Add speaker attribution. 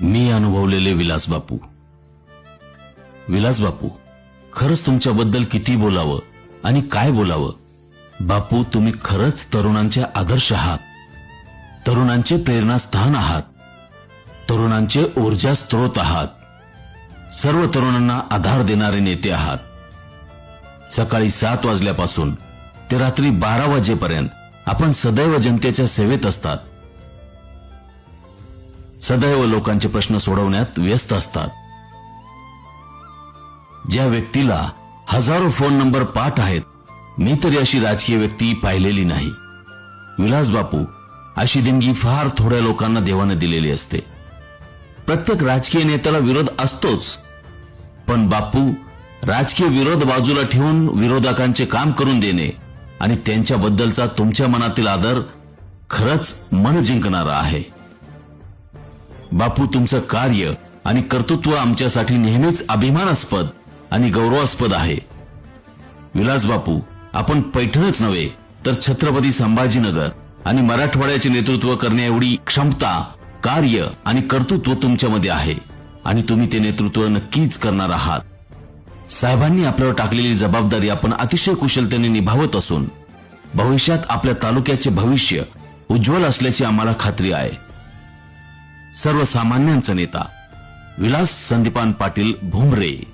Speaker 1: मी अनुभवलेले विलास बापू. विलास बापू खरंच तुमच्याबद्दल किती बोलावं आणि काय बोलावं? बापू तुम्ही खरंच तरुणांचे आदर्श आहात. तरुणांचे प्रेरणास्थान आहात. तरुणांचे ऊर्जा स्त्रोत आहात. सर्व तरुणांना आधार देणारे नेते आहात. सकाळी सात वाजल्यापासून ते रात्री बारा वाजेपर्यंत आपण सदैव जनतेच्या सेवेत असतात. सदैव लोकांचे प्रश्न सोडवण्यात व्यस्त असतात. ज्या व्यक्तीला हजारो फोन नंबर पाठ आहेत मी तरी अशी राजकीय व्यक्ती पाहिलेली नाही. विलास बापू अशी देणगी फार थोड्या लोकांना देवाने दिलेली असते. प्रत्येक राजकीय नेत्याला विरोध असतोच. पण बापू राजकीय विरोध बाजूला ठेवून विरोधकांचे काम करून देणे आणि त्यांच्याबद्दलचा तुमच्या मनातील आदर खरंच मन जिंकणारा आहे. बापू तुमचं कार्य आणि कर्तृत्व आमच्यासाठी नेहमीच अभिमानास्पद आणि गौरवास्पद आहे. विलास बापू आपण पैठणच नव्हे तर छत्रपती संभाजीनगर आणि मराठवाड्याचे नेतृत्व करण्या एवढी क्षमता कार्य आणि कर्तृत्व तुमच्यामध्ये आहे आणि तुम्ही ते नेतृत्व नक्कीच करणार आहात. साहेबांनी आपल्यावर टाकलेली जबाबदारी आपण अतिशय कुशलतेने निभावत असून भविष्यात आपल्या तालुक्याचे भविष्य उज्ज्वल असल्याची आम्हाला खात्री आहे. सर्वसामान्यांचा नेता विलास संदीपान पाटील भुमरे.